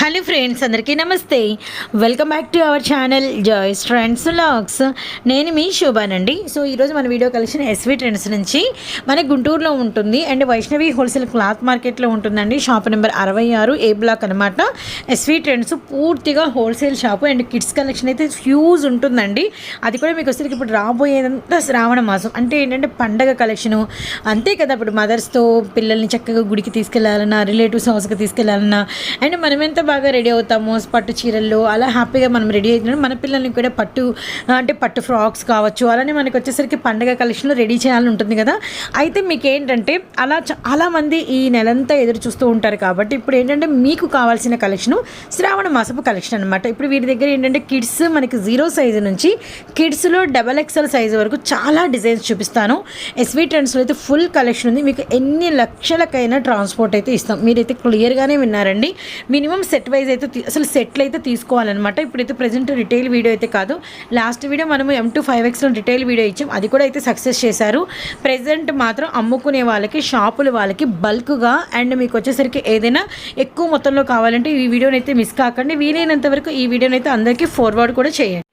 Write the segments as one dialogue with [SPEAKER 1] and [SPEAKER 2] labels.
[SPEAKER 1] Hello friends అందరికీ నమస్తే. Welcome back to our channel Joys Trends logs నేను మీ శోభానండి. సో ఈరోజు మన వీడియో కలెక్షన్ ఎస్వి ట్రెండ్స్ నుంచి మన గుంటూరులో ఉంటుంది. అండ్ వైష్ణవి హోల్సేల్ క్లాత్ మార్కెట్లో ఉంటుందండి. షాప్ నెంబర్ అరవై ఆరు ఏ బ్లాక్ అనమాట ఎస్వి ట్రెండ్స్ పూర్తిగా wholesale shop and kids collection అయితే హ్యూజ్ ఉంటుందండి. అది కూడా మీకు వస్తే ఇప్పుడు రాబోయేదంతా శ్రావణ మాసం. అంటే ఏంటంటే పండగ కలెక్షను. అంతే కదా ఇప్పుడు మదర్స్తో పిల్లల్ని చక్కగా గుడికి తీసుకెళ్ళాలన్నా రిలేటివ్స్ హౌస్కి తీసుకెళ్ళాలన్నా. అండ్ మనం ఎంత బాగా రెడీ అవుతాము పట్టు చీరల్లో. అలా హ్యాపీగా మనం రెడీ అవుతున్నాం మన పిల్లల్ని కూడా పట్టు అంటే పట్టు ఫ్రాక్స్ కావచ్చు అలానే మనకు వచ్చేసరికి పండగ కలెక్షన్లో రెడీ చేయాలని ఉంటుంది కదా. అయితే మీకు ఏంటంటే అలా చాలా మంది ఈ నెలంతా ఎదురు చూస్తూ ఉంటారు కాబట్టి ఇప్పుడు ఏంటంటే మీకు కావాల్సిన కలెక్షను శ్రావణ మాసపు కలెక్షన్ అనమాట ఇప్పుడు వీరి దగ్గర ఏంటంటే కిడ్స్ మనకి జీరో సైజు నుంచి కిడ్స్లో డబల్ ఎక్స్ఎల్ సైజు వరకు చాలా డిజైన్స్ చూపిస్తాను. ఎస్వీ ట్రెండ్స్లో అయితే ఫుల్ కలెక్షన్ ఉంది. మీకు ఎన్ని లక్షలకైనా ట్రాన్స్పోర్ట్ అయితే ఇస్తాం. మీరైతే క్లియర్గానే విన్నారండి. మినిమం సెట్ వైజ్ అయితే అసలు సెట్లు అయితే తీసుకోవాలన్నమాట. ఇప్పుడైతే ప్రజెంట్ రిటైల్ వీడియో అయితే కాదు. లాస్ట్ వీడియో మనము ఎం టూ ఫైవ్ ఎక్స్లో రిటైల్ వీడియో ఇచ్చాం. అది కూడా అయితే సక్సెస్ చేశారు. ప్రజెంట్ మాత్రం అమ్ముకునే వాళ్ళకి షాపుల వాళ్ళకి బల్క్గా అండ్ మీకు వచ్చేసరికి ఏదైనా ఎక్కువ మొత్తంలో కావాలంటే ఈ వీడియోని అయితే మిస్ కాకండి. వీలైనంత వరకు ఈ వీడియోని అయితే అందరికీ ఫార్వర్డ్ కూడా చేయండి.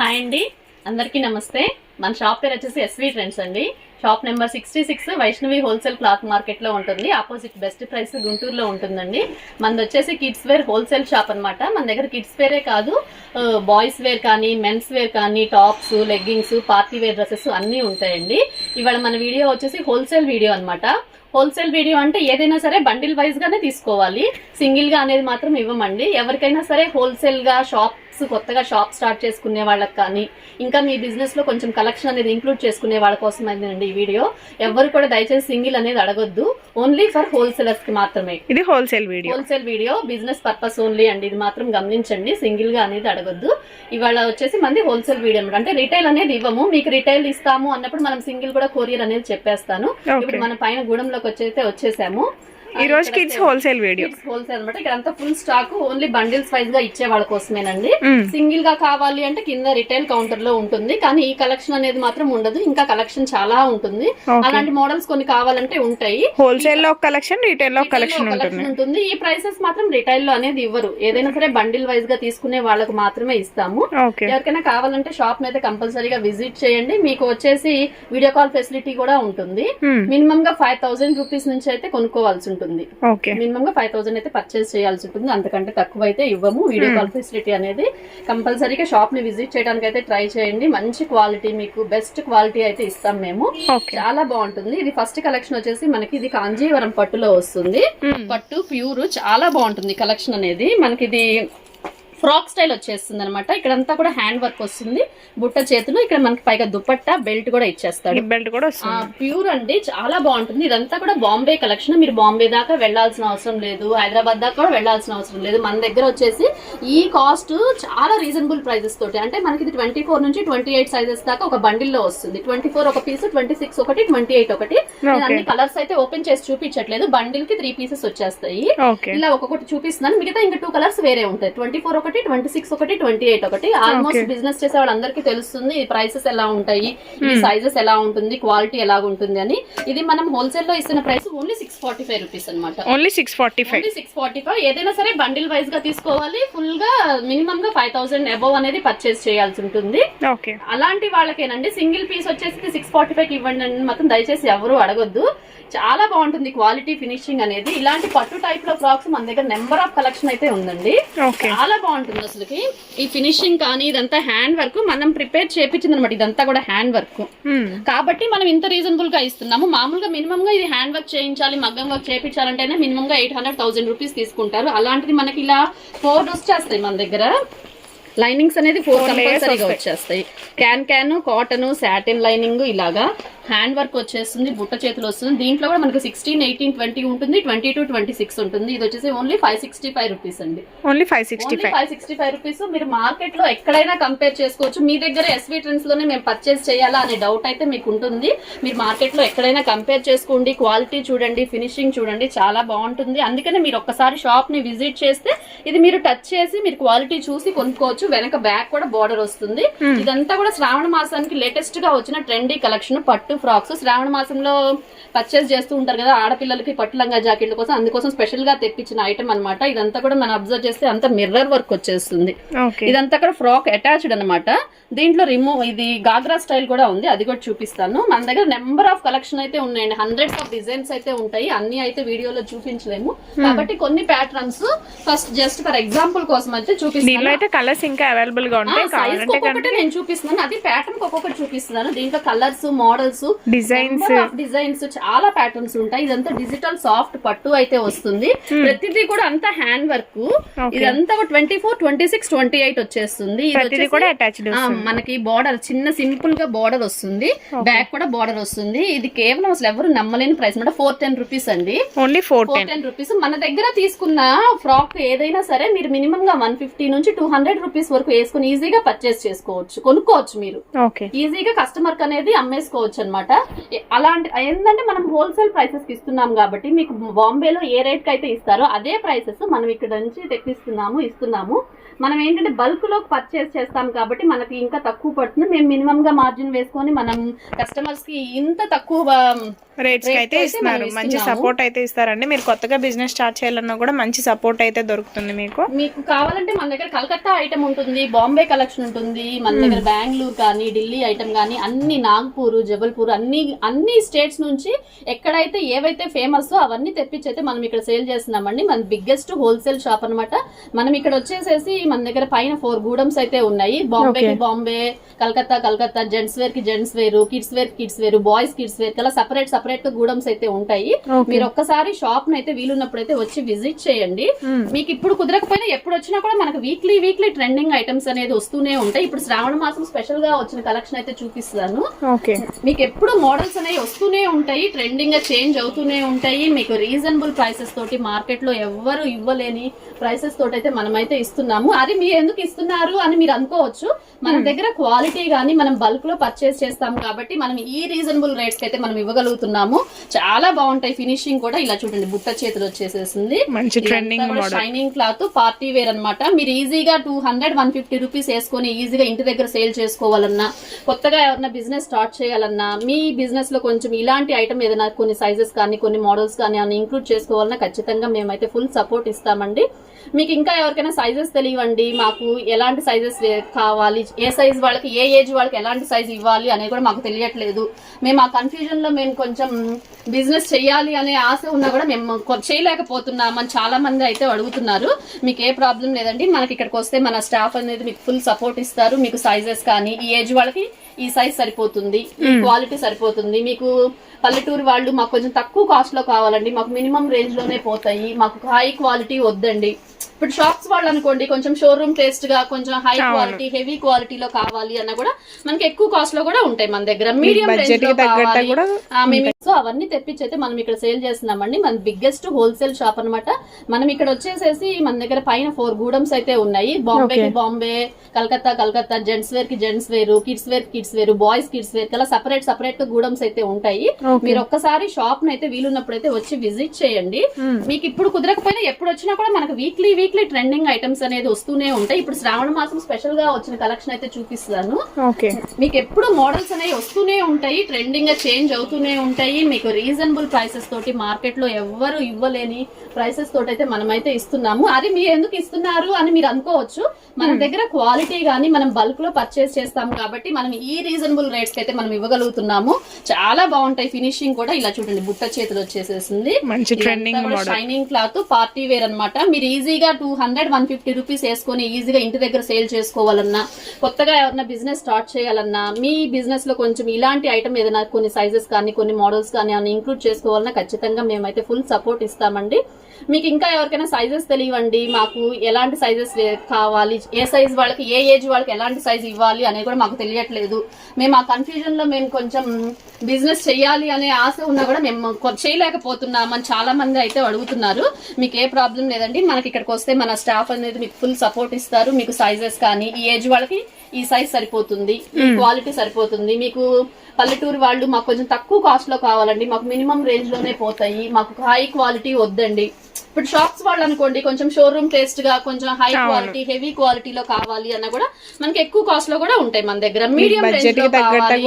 [SPEAKER 2] హాయ్ అండి. అందరికీ నమస్తే. మన షాప్ పేరు వచ్చేసి ఎస్వి ట్రెండ్స్ అండి. Shop number sixty six Vaishnavi wholesale cloth మార్కెట్లో ఉంటుంది. ఆపోజిట్ బెస్ట్ ప్రైస్ గుంటూరులో ఉంటుందండి. మనది వచ్చేసి కిడ్స్ వేర్ హోల్సేల్ షాప్ అనమాట మన దగ్గర కిడ్స్ వేరే కాదు. బాయ్స్ వేర్ కానీ మెన్స్ వేర్ కానీ tops leggings party wear dresses అన్నీ ఉంటాయండి. ఇవాళ మన వీడియో వచ్చేసి హోల్సేల్ వీడియో అనమాట హోల్సేల్ వీడియో అంటే ఏదైనా సరే బండిల్ వైజ్ గానే తీసుకోవాలి. సింగిల్గా అనేది మాత్రం ఇవ్వమండి. ఎవరికైనా సరే హోల్సేల్గా షాప్స్ కొత్తగా షాప్ స్టార్ట్ చేసుకునే వాళ్ళకి కానీ ఇంకా మీ బిజినెస్లో కొంచెం కలెక్షన్ అనేది ఇంక్లూడ్ చేసుకునే వాళ్ళ కోసం అండి ఈ వీడియో. ఎవరు కూడా దయచేసి సింగిల్ అనేది అడగొద్దు. ఓన్లీ ఫర్ హోల్సేలర్స్కి మాత్రమే.
[SPEAKER 3] ఇది wholesale video
[SPEAKER 2] wholesale video business purpose only అండి. ఇది మాత్రం గమనించండి. సింగిల్గా అనేది అడగొద్దు. ఇవాళ వచ్చేసి మంది హోల్సేల్ వీడియో అన్నమాట. అంటే రిటైల్ అనేది ఇవ్వము. మీకు రిటైల్ ఇస్తాము అన్నప్పుడు మనం సింగిల్ కూడా కొరియర్ అనేది చెప్పేస్తాను. ఇప్పుడు మన పైన గూడెంలోకి వచ్చేస్తే వచ్చేసాము.
[SPEAKER 3] ఈ రోజు కిడ్స్ హోల్సేల్ వీడియో
[SPEAKER 2] హోల్సేల్ అనమాట ఇక్కడ అంతా ఫుల్ స్టాక్ ఓన్లీ బండిల్స్ వైజ్గా ఇచ్చే వాళ్ళ కోసమేనండి. సింగిల్గా కావాలి అంటే కింద రిటైల్ కౌంటర్లో ఉంటుంది. కానీ ఈ కలెక్షన్ అనేది మాత్రం ఉండదు. ఇంకా కలెక్షన్ చాలా ఉంటుంది. అలాంటి మోడల్స్ కొన్ని కావాలంటే ఉంటాయి.
[SPEAKER 3] హోల్సేల్లో కలెక్షన్ రీటైల్లో కలెక్షన్ ఉంటుంది.
[SPEAKER 2] కలెక్షన్ ఉంటుంది. ఈ ప్రైసెస్ మాత్రం రిటైల్లో అనేది ఇవ్వరు. ఏదైనా సరే బండిల్ వైజ్గా తీసుకునే వాళ్ళకు మాత్రమే ఇస్తాము. ఎవరికైనా కావాలంటే షాప్ అయితే కంపల్సరీగా విజిట్ చేయండి. మీకు వచ్చేసి వీడియో కాల్ ఫెసిలిటీ కూడా ఉంటుంది. మినిమం గా ఫైవ్ థౌసండ్ రూపీస్ నుంచి అయితే కొనుక్కోవాల్సి ఉంటుంది.
[SPEAKER 3] ఓకే.
[SPEAKER 2] మినిమం గా ఫైవ్ థౌసండ్ అయితే పర్చేస్ చేయాల్సి ఉంటుంది. అంతకంటే తక్కువ అయితే ఇవ్వము. వీడియో కాల్ ఫెసిలిటీ అనేది కంపల్సరీగా షాప్ని విజిట్ చేయడానికి అయితే ట్రై చేయండి. మంచి క్వాలిటీ మీకు బెస్ట్ క్వాలిటీ అయితే ఇస్తాం మేము. చాలా బాగుంటుంది. ఇది ఫస్ట్ కలెక్షన్ వచ్చేసి మనకి ఇది కాంజీవరం పట్టులో వస్తుంది. పట్టు ప్యూర్ చాలా బాగుంటుంది కలెక్షన్ అనేది. మనకి ఇది ఫ్రాక్ స్టైల్ వచ్చేస్తుంది అనమాట ఇక్కడంతా కూడా హ్యాండ్ వర్క్ వస్తుంది. బుట్ట చేతులు ఇక్కడ మనకి పైగా దుపట్టా బెల్ట్ కూడా ఇచ్చేస్తాడు.
[SPEAKER 3] బెల్ట్ కూడా
[SPEAKER 2] ప్యూర్ అండి. చాలా బాగుంటుంది. ఇదంతా కూడా బాంబే కలెక్షన్. మీరు బాంబే దాకా వెళ్ళాల్సిన అవసరం లేదు. హైదరాబాద్ దాకా కూడా వెళ్ళాల్సిన అవసరం లేదు. మన దగ్గర వచ్చేసి ఈ కాస్ట్ చాలా రీజనబుల్ ప్రైజెస్ తోటి. అంటే మనకి ఇది ట్వంటీ ఫోర్ నుంచి ట్వంటీ ఎయిట్ సైజెస్ దాకా ఒక బండిల్లో వస్తుంది. ట్వంటీ ఫోర్ ఒక పీస్ ట్వంటీ సిక్స్ ఒకటి ట్వంటీ ఎయిట్ ఒకటి. నేను అన్ని కలర్స్ అయితే ఓపెన్ చేసి చూపించట్లేదు. బండిల్కి త్రీ పీసెస్ వచ్చేస్తాయి ఇలా ఒక్కొక్కటి చూపిస్తున్నాను. మిగతా ఇంకా టూ కలర్స్ వేరే ఉంటాయి. ట్వంటీ ఫోర్ ఒకటి ట్వంటీ సిక్స్ ఒకటి ట్వంటీ ఎయిట్ ఒకటి. ఆల్మోస్ట్ బిజినెస్ చేసే వాళ్ళందరికీ తెలుస్తుంది ఈ ప్రైసెస్ ఎలా ఉంటాయి ఈ సైజెస్ ఎలా ఉంటుంది క్వాలిటీ ఎలా ఉంటుంది అని. ఇది మనం హోల్సేల్లో ఇస్తున్న price only six forty five rupees అనమాట
[SPEAKER 3] only six forty five
[SPEAKER 2] six forty five ఏదైనా సరే బండిల్ వైజ్గా తీసుకోవాలి. ఫుల్గా మినిమం గా ఫైవ్ థౌసండ్ అబౌవ్ అనేది పర్చేస్ చేయాల్సి ఉంటుంది. అలాంటి వాళ్ళకేనండి సింగిల్ పీస్ వచ్చేసి సిక్స్ ఫార్టీ ఫైవ్ ఇవ్వండి అని మాత్రం దయచేసి ఎవరు అడగొద్దు. చాలా బాగుంటుంది క్వాలిటీ ఫినిషింగ్ అనేది. ఇలాంటి పట్టు టైప్లో ఫ్రాక్స్ మన దగ్గర నెంబర్ ఆఫ్ కలెక్షన్ అయితే ఉందండి. చాలా బాగుంటుంది. అసలుకి ఈ ఫినిషింగ్ కానీ ఇదంతా హ్యాండ్ వర్క్ మనం ప్రిపేర్ చేపించింది అనమాట ఇదంతా కూడా హ్యాండ్ వర్క్. కాబట్టి మనం ఇంత రీజనబుల్గా ఇస్తున్నాము. మామూలుగా మినిమం గా ఇది హ్యాండ్ వర్క్ చేయించాలి మగ్గం వర్క్ చేయించాలంటేనే మినిమం గా ఎయిట్ హండ్రెడ్ థౌసండ్ రూపీస్ తీసుకుంటారు. అలాంటిది మనకి ఇలా ఫోర్ వచ్చేస్తాయి మన దగ్గర. లైనింగ్స్ అనేది ఫోర్ కంపల్సరీగా వచ్చేస్తాయి. Can can cotton satin lining ఇలాగా. హ్యాండ్ వర్క్ వచ్చేస్తుంది బుట్ట చేతులు వస్తుంది. దీంట్లో కూడా మనకి సిక్స్టీన్ ఎయిటీన్ ట్వంటీ ఉంటుంది ట్వంటీ టు ట్వంటీ సిక్స్ ఉంటుంది. ఇది వచ్చేసి only five sixty five rupees అండి.
[SPEAKER 3] Only five sixty five
[SPEAKER 2] five sixty five rupees మీరు మార్కెట్లో ఎక్కడైనా కంపేర్ చేసుకోవచ్చు. మీ దగ్గర ఎస్వీ ట్రెండ్స్లోనే మేము పర్చేస్ చేయాలా అనే డౌట్ అయితే మీకు ఉంటుంది. మీరు మార్కెట్లో ఎక్కడైనా కంపేర్ చేసుకోండి. క్వాలిటీ చూడండి ఫినిషింగ్ చూడండి చాలా బాగుంటుంది. అందుకనే మీరు ఒక్కసారి షాప్ని విజిట్ చేస్తే ఇది మీరు టచ్ చేసి మీరు క్వాలిటీ చూసి కొనుక్కోవచ్చు. వెనక బ్యాక్ కూడా బార్డర్ వస్తుంది. ఇదంతా కూడా శ్రావణ మాసానికి లేటెస్ట్గా వచ్చిన ట్రెండీ కలెక్షన్ పట్టు పట్టు ఫ్రాక్స్. శ్రావణ మాసంలో పర్చేస్ చేస్తూ ఉంటారు కదా ఆడపిల్లలకి పట్టు లంగా జాకెట్ల కోసం. అందుకోసం స్పెషల్గా తెప్పించిన ఐటమ్ అన్నమాట. ఇదంతా కూడా మనం అబ్జర్వ్ చేస్తే అంతా మిర్రర్ వర్క్ వచ్చేస్తుంది. ఇదంతా కూడా ఫ్రాక్ అటాచ్డ్ అన్నమాట. దీంట్లో రిమూవ్ ఇది గాగ్రా స్టైల్ కూడా ఉంది. అది కూడా చూపిస్తాను. మన దగ్గర నెంబర్ ఆఫ్ కలెక్షన్ అయితే ఉన్నాయండి. హండ్రెడ్స్ ఆఫ్ డిజైన్స్ అయితే ఉంటాయి. అన్ని అయితే వీడియోలో చూపించలేము. కాబట్టి కొన్ని patterns first just for example కోసం అయితే చూపిస్తాను.
[SPEAKER 3] అయితే కలర్స్ ఇంకా అవైలబుల్గా ఉంటాయి.
[SPEAKER 2] సైజ్
[SPEAKER 3] కావాలంటే
[SPEAKER 2] ఒక్కొక్కటి నేను చూపిస్తున్నాను. అది ప్యాటర్న్ ఒక్కొక్కటి చూపిస్తున్నాను. దీంట్లో కలర్స్ మోడల్స్
[SPEAKER 3] డిజైన్స్.
[SPEAKER 2] డిజైన్స్. చాలా ప్యాటర్న్స్ ఉంటాయి. ఇదంతా డిజిటల్ సాఫ్ట్ పట్టు అయితే వస్తుంది. ప్రతిదీ కూడా అంతా హ్యాండ్ వర్క్. ఇదంతా twenty four twenty six twenty eight వచ్చేస్తుంది మనకి బార్డర్ చిన్న సింపుల్గా బార్డర్ వస్తుంది. బ్యాక్ కూడా బార్డర్ వస్తుంది. ఇది కేవలం అసలు ఎవరు నమ్మలేని ప్రైస్ అనమాట. ఫోర్ టెన్ రూపీస్ అండి.
[SPEAKER 3] Only four
[SPEAKER 2] four
[SPEAKER 3] ten
[SPEAKER 2] rupees మన దగ్గర తీసుకున్న ఫ్రాక్ ఏదైనా సరే మీరు మినిమం గా వన్ ఫిఫ్టీ నుంచి టూ హండ్రెడ్ రూపీస్ వరకు వేసుకుని ఈజీగా పర్చేస్ చేసుకోవచ్చు. కొనుక్కోవచ్చు మీరు. ఈజీగా కస్టమర్ అనేది అమ్మేసుకోవచ్చు అనమాట అలాంటి ఏంటంటే మనం హోల్సేల్ ప్రైసెస్కి ఇస్తున్నాం కాబట్టి మీకు బాంబేలో ఏ రేట్కి అయితే ఇస్తారో అదే ప్రైసెస్ మనం ఇక్కడ నుంచి తెప్పిస్తున్నాము ఇస్తున్నాము. మనం ఏంటంటే బల్క్లో పర్చేస్ చేస్తాం కాబట్టి మనకి ఇంకా తక్కువ పడుతుంది. మేము మినిమం గా మార్జిన్ వేసుకొని మనం కస్టమర్స్కి ఇంత తక్కువ
[SPEAKER 3] రేట్స్ అయితే ఇస్తున్నారు. మంచి. సపోర్ట్ అయితే ఇస్తారండి. మీరు కొత్తగా బిజినెస్ స్టార్ట్ చేయాలన్నా కూడా మంచి సపోర్ట్ అయితే దొరుకుతుంది మీకు.
[SPEAKER 2] మీకు కావాలంటే మన దగ్గర కలకత్తా ఐటమ్ ఉంటుంది బాంబే కలెక్షన్ ఉంటుంది. మన దగ్గర బెంగళూరు కానీ ఢిల్లీ ఐటమ్ కానీ అన్ని నాగ్పూర్ జబల్పూర్ అన్ని అన్ని స్టేట్స్ నుంచి ఎక్కడైతే ఏవైతే ఫేమస్ అవన్నీ తెప్పించి అయితే మనం ఇక్కడ సేల్ చేస్తున్నామండి. మన బిగ్గెస్ట్ హోల్సేల్ షాప్ అన్నమాట. మనం ఇక్కడ వచ్చేసేసి మన దగ్గర పైన ఫోర్ గూడమ్స్ అయితే ఉన్నాయి. బాంబేకి బాంబే కలకత్తా కలకత్తా జెంట్స్ వేర్కి జెంట్స్ వేరు కిడ్స్ వేర్ కిడ్స్ వేరు బాయ్స్ కిడ్స్ వేర్ కలా సపరేట్ సపరేట్గా గూడమ్స్ అయితే ఉంటాయి. మీరు ఒక్కసారి షాప్ అయితే వీలున్నప్పుడు అయితే వచ్చి విజిట్ చేయండి. మీకు ఇప్పుడు కుదరకపోయినా ఎప్పుడు వచ్చినా కూడా మనకు వీక్లీ వీక్లీ ట్రెండింగ్ ఐటమ్స్ అనేది వస్తూనే ఉంటాయి. ఇప్పుడు శ్రావణ మాసం స్పెషల్గా వచ్చిన కలెక్షన్ అయితే చూపిస్తాను. మీకు ఎప్పుడు మోడల్స్ అనేవి వస్తూనే ఉంటాయి ట్రెండింగ్గా చేంజ్ అవుతూనే ఉంటాయి. మీకు రీజనబుల్ ప్రైసెస్ తోటి మార్కెట్లో ఎవ్వరు ఇవ్వలేని ప్రైసెస్ తోటి అయితే మనం అయితే ఇస్తున్నాము. అది మీరు ఎందుకు ఇస్తున్నారు అని మీరు అనుకోవచ్చు. మన దగ్గర క్వాలిటీ గానీ మనం బల్క్లో పర్చేస్ చేస్తాం కాబట్టి మనం ఈ రీజనబుల్ రేట్స్ అయితే మనం ఇవ్వగలుగుతున్నాము. చాలా బాగుంటాయి ఫినిషింగ్ కూడా. ఇలా చూడండి బుట్ట చేతులు వచ్చేసేసింది.
[SPEAKER 3] మంచి trending
[SPEAKER 2] shining cloth party wear అన్నమాట. మీరు ఈజీగా two hundred one fifty rupees వేసుకొని ఈజీగా ఇంటి దగ్గర సేల్ చేసుకోవాలన్నా కొత్తగా ఎవరైనా బిజినెస్ స్టార్ట్ చేయాలన్నా మీ బిజినెస్లో కొంచెం ఇలాంటి ఐటమ్ ఏదైనా కొన్ని సైజెస్ కానీ కొన్ని మోడల్స్ కానీ అని ఇంక్లూడ్ చేసుకోవాలన్నా ఖచ్చితంగా మేమైతే ఫుల్ సపోర్ట్ ఇస్తామండి. మీకు ఇంకా ఎవరికైనా సైజెస్ తెలియవండి మాకు ఎలాంటి సైజెస్ కావాలి ఏ సైజ్ వాళ్ళకి ఏ ఏజ్ వాళ్ళకి ఎలాంటి సైజ్ ఇవ్వాలి అనేది కూడా మాకు తెలియట్లేదు. మేము ఆ కన్ఫ్యూజన్లో మేము కొంచెం బిజినెస్ చేయాలి అనే ఆశ ఉన్నా కూడా మేము కొ- చేయలేకపోతున్నాం అని చాలా మంది అయితే అడుగుతున్నారు. మీకు ఏ ప్రాబ్లం లేదండి. మనకి ఇక్కడికి వస్తే మన స్టాఫ్ అనేది మీకు ఫుల్ సపోర్ట్ ఇస్తారు. మీకు సైజెస్ కానీ ఈ ఏజ్ వాళ్ళకి ఈ సైజ్ సరిపోతుంది ఈ క్వాలిటీ సరిపోతుంది. మీకు పల్లెటూరు వాళ్ళు మాకు కొంచెం తక్కువ కాస్ట్లో కావాలండి. మాకు మినిమం రేంజ్లోనే పోతాయి. మాకు హై క్వాలిటీ వద్దండి. ఇప్పుడు షాప్స్ వాళ్ళు అనుకోండి కొంచెం షోరూమ్ టేస్ట్గా కొంచెం హై క్వాలిటీ హెవీ క్వాలిటీలో కావాలి అన్న కూడా మనకి ఎక్కువ కాస్ట్లో కూడా ఉంటాయి మన దగ్గర. మీడియం రేంజ్లో
[SPEAKER 3] కి
[SPEAKER 2] కావాలి. సో అవన్నీ తెప్పించి అయితే మనం ఇక్కడ సేల్ చేస్తున్నామండి. మన బిగ్గెస్ట్ హోల్సేల్ షాప్ అన్నమాట. మనం ఇక్కడ వచ్చేసేసి మన దగ్గర పైన ఫోర్ గూడమ్స్ అయితే ఉన్నాయి. బాంబేకి బాంబే కలకత్తా కలకత్తా జెంట్స్ వేర్కి జెంట్స్ వేరు కిడ్స్ వేర్ కిడ్స్ వేరు బాయ్స్ కిడ్స్ వేర్ కలా సపరేట్ సపరేట్గా గూడమ్స్ అయితే ఉంటాయి. మీరు ఒక్కసారి షాప్ అయితే వీలున్నప్పుడు అయితే వచ్చి విజిట్ చేయండి. మీకు ఇప్పుడు కుదరకపోయినా ఎప్పుడు వచ్చినా కూడా మనకు వీక్లీ వీక్లీ ట్రెండింగ్ ఐటమ్స్ అనేది వస్తూనే ఉంటాయి. ఇప్పుడు శ్రావణ మాసం స్పెషల్గా వచ్చిన కలెక్షన్ అయితే చూపిస్తాను. మీకు ఎప్పుడు మోడల్స్ అనేవి వస్తూనే ఉంటాయి ట్రెండింగ్గా చేంజ్ అవుతూనే ఉంటాయి. మీకు రీజనబుల్ ప్రైసెస్ తోటి మార్కెట్లో ఎవ్వరు ఇవ్వలేని ప్రైసెస్ తోటి అయితే మనమైతే ఇస్తున్నాము. అది మీరు ఎందుకు ఇస్తున్నారు అని మీరు అనుకోవచ్చు. మన దగ్గర క్వాలిటీ గానీ మనం బల్క్లో పర్చేస్ చేస్తాం కాబట్టి మనం ఈ రీజనబుల్ రేట్స్ అయితే మనం ఇవ్వగలుగుతున్నాము. చాలా బాగుంటాయి. ఫినిషింగ్ కూడా ఇలా చూడండి. బుట్ట చేతులు వచ్చేసేసింది.
[SPEAKER 3] మంచి trending
[SPEAKER 2] shining cloth party wear అన్నమాట. మీరు ఈజీగా two hundred one fifty rupees వేసుకొని ఈజీగా ఇంటి దగ్గర సేల్ చేసుకోవాలన్నా కొత్తగా ఎవరైనా బిజినెస్ స్టార్ట్ చేయాలన్నా మీ బిజినెస్లో కొంచెం ఇలాంటి ఐటమ్ ఏదైనా కొన్ని సైజెస్ కానీ కొన్ని మోడల్స్ కానీ ఏమైనా ఇంక్లూడ్ చేసుకోవాలన్నా ఖచ్చితంగా మేమైతే ఫుల్ సపోర్ట్ ఇస్తామండి. మీకు ఇంకా ఎవరికైనా సైజెస్ తెలియవండి మాకు ఎలాంటి సైజెస్ కావాలి ఏ సైజ్ వాళ్ళకి ఏ ఏజ్ వాళ్ళకి ఎలాంటి సైజ్ ఇవ్వాలి అనేది కూడా మాకు తెలియట్లేదు. మేము ఆ కన్ఫ్యూజన్లో మేము కొంచెం బిజినెస్ చేయాలి అనే ఆశ ఉన్నా కూడా మేము కొ- చేయలేకపోతున్నాం అని చాలా మంది అయితే అడుగుతున్నారు. మీకు ఏ ప్రాబ్లం లేదండి. మనకి ఇక్కడికి వస్తే మన స్టాఫ్ అనేది మీకు ఫుల్ సపోర్ట్ ఇస్తారు. మీకు సైజెస్ కానీ ఈ ఏజ్ వాళ్ళకి ఈ సైజ్ సరిపోతుంది ఈ క్వాలిటీ సరిపోతుంది. మీకు పల్లెటూరు వాళ్ళు మాకు కొంచెం తక్కువ కాస్ట్లో కావాలండి. మాకు మినిమం రేంజ్లోనే పోతాయి. మాకు హై క్వాలిటీ వద్దండి. ఇప్పుడు షాప్స్ వాళ్ళు అనుకోండి కొంచెం షోరూమ్ టేస్ట్గా కొంచెం హై క్వాలిటీ హెవీ క్వాలిటీలో కావాలి అన్న కూడా మనకి ఎక్కువ కాస్ట్లో కూడా ఉంటాయి మన దగ్గర. మీడియం
[SPEAKER 3] రేంజ్లో
[SPEAKER 2] కావాలి.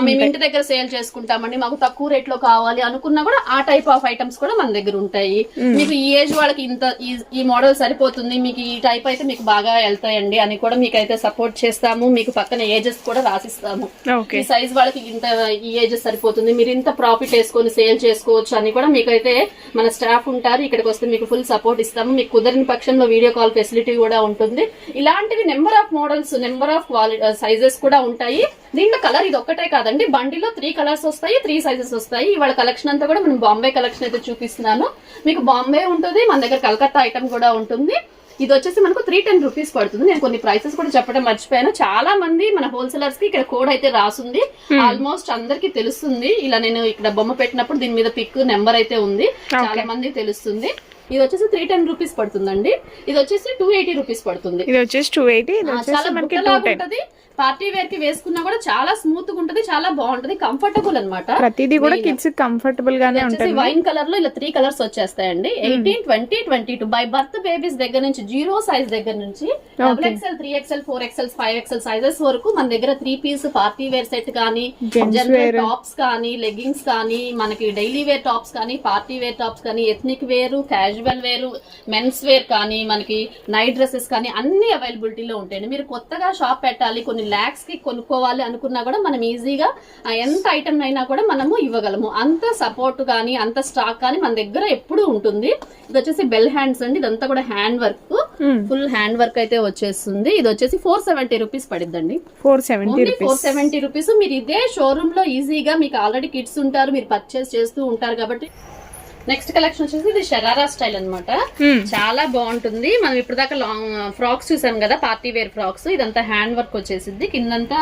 [SPEAKER 2] మేము ఇంటి దగ్గర సేల్ చేసుకుంటామండి. మాకు తక్కువ రేట్లో కావాలి అనుకున్నా కూడా ఆ టైప్ ఆఫ్ ఐటమ్స్ కూడా మన దగ్గర ఉంటాయి. మీకు ఈ ఏజ్ వాళ్ళకి ఇంత ఈ- మోడల్ సరిపోతుంది. మీకు ఈ టైప్ అయితే మీకు బాగా వెళ్తాయండి అని కూడా మీకు అయితే సపోర్ట్ చేస్తాము. మీకు పక్కన ఏజెస్ కూడా రాసిస్తాము. ఈ సైజ్ వాళ్ళకి ఇంత ఈ ఏజ్ సరిపోతుంది. మీరు ఇంత ప్రాఫిట్ వేసుకొని సేల్ చేసుకోవచ్చు అని కూడా మీకైతే మన స్టాఫ్ ఉంటారు. ఇక్కడికి వస్తే మీకు ఫుల్ సపోర్ట్ ఇస్తాము. మీకు కుదరని పక్షంలో వీడియో కాల్ ఫెసిలిటీ కూడా ఉంటుంది. ఇలాంటివి number of models number of sizes కూడా ఉంటాయి. దీంట్లో కలర్ ఇది ఒక్కటే కాదండి. బండిలో త్రీ కలర్స్ వస్తాయి త్రీ సైజెస్ వస్తాయి. ఇవాళ కలెక్షన్ అంతా కూడా మనం బాంబే కలెక్షన్ అయితే చూపిస్తున్నాను. మీకు బాంబే ఉంటుంది మన దగ్గర కలకత్తా ఐటమ్ కూడా ఉంటుంది. ఇది వచ్చేసి మనకు త్రీ టెన్ రూపీస్ పడుతుంది. నేను కొన్ని ప్రైసెస్ కూడా చెప్పడం మర్చిపోయాను. చాలా మంది మన హోల్సేలర్స్కి ఇక్కడ కోడ్ అయితే రాసుంది. ఆల్మోస్ట్ అందరికి తెలుస్తుంది. ఇలా నేను ఇక్కడ బొమ్మ పెట్టినప్పుడు దీని మీద పిక్ నెంబర్ అయితే ఉంది. చాలా మంది తెలుస్తుంది. ఇది వచ్చేసి త్రీ టెన్ రూపీస్ పడుతుందండి. ఇది వచ్చేసి టూ ఎయిటీ రూపీస్ పడుతుంది.
[SPEAKER 3] ఇది వచ్చేసి టూ ఎయిటీ
[SPEAKER 2] చాలా ఉంటది. పార్టీ వేర్కి వేసుకున్నా కూడా చాలా స్మూత్గా ఉంటది చాలా బాగుంటది కంఫర్టబుల్ అన్నమాట.
[SPEAKER 3] ప్రతిదీ కూడా కిడ్స్ కంఫర్టబుల్ గానే ఉంటుంది.
[SPEAKER 2] వైన్ కలర్లో ఇలా త్రీ కలర్స్ వచ్చేస్తాయండి. Eighteen twenty twenty two by birth babies దగ్గర నుంచి జీరో సైజ్ దగ్గర నుంచి double XL three XL four XL five XL sizes వరకు మన దగ్గర three piece party wear set కానీ జనరల్ టాప్స్ కానీ లెగ్గింగ్స్ కానీ మనకి డైలీ వేర్ టాప్స్ కానీ పార్టీ వేర్ టాప్స్ కానీ ethnic wear casual wear men's wear కానీ మనకి నైట్ డ్రెస్సెస్ కానీ అన్ని అవైలబిలిటీలో ఉంటాయండి. మీరు కొత్తగా షాప్ పెట్టాలి కొన్ని ల్యాక్స్కి కొనుక్కోవాలి అనుకున్నా కూడా మనం ఈజీగా ఎంత ఐటమ్ అయినా కూడా మనము ఇవ్వగలము. అంత సపోర్ట్ కానీ అంత స్టాక్ కానీ మన దగ్గర ఎప్పుడూ ఉంటుంది. ఇది వచ్చేసి బెల్ హ్యాండ్స్ అండి. ఇదంతా కూడా hand work. Full hand work అయితే వచ్చేస్తుంది. ఇది వచ్చేసి four seventy rupees పడిద్దండి.
[SPEAKER 3] Four seventy
[SPEAKER 2] four seventy rupees మీరు ఇదే షోరూమ్లో ఈజీగా మీకు ఆల్రెడీ కిడ్స్ ఉంటారు మీరు పర్చేస్ చేస్తూ ఉంటారు కాబట్టి నెక్స్ట్ కలెక్షన్ వచ్చేసి ఇది షరారా స్టైల్ అన్నమాట.
[SPEAKER 3] Hmm.
[SPEAKER 2] చాలా బాగుంటుంది. మనం ఇప్పుడు దాకా లాంగ్ ఫ్రాక్స్ చూసాం కదా పార్టీ వేర్ ఫ్రాక్స్. ఇదంతా హ్యాండ్ వర్క్ వచ్చేసింది కిందంతా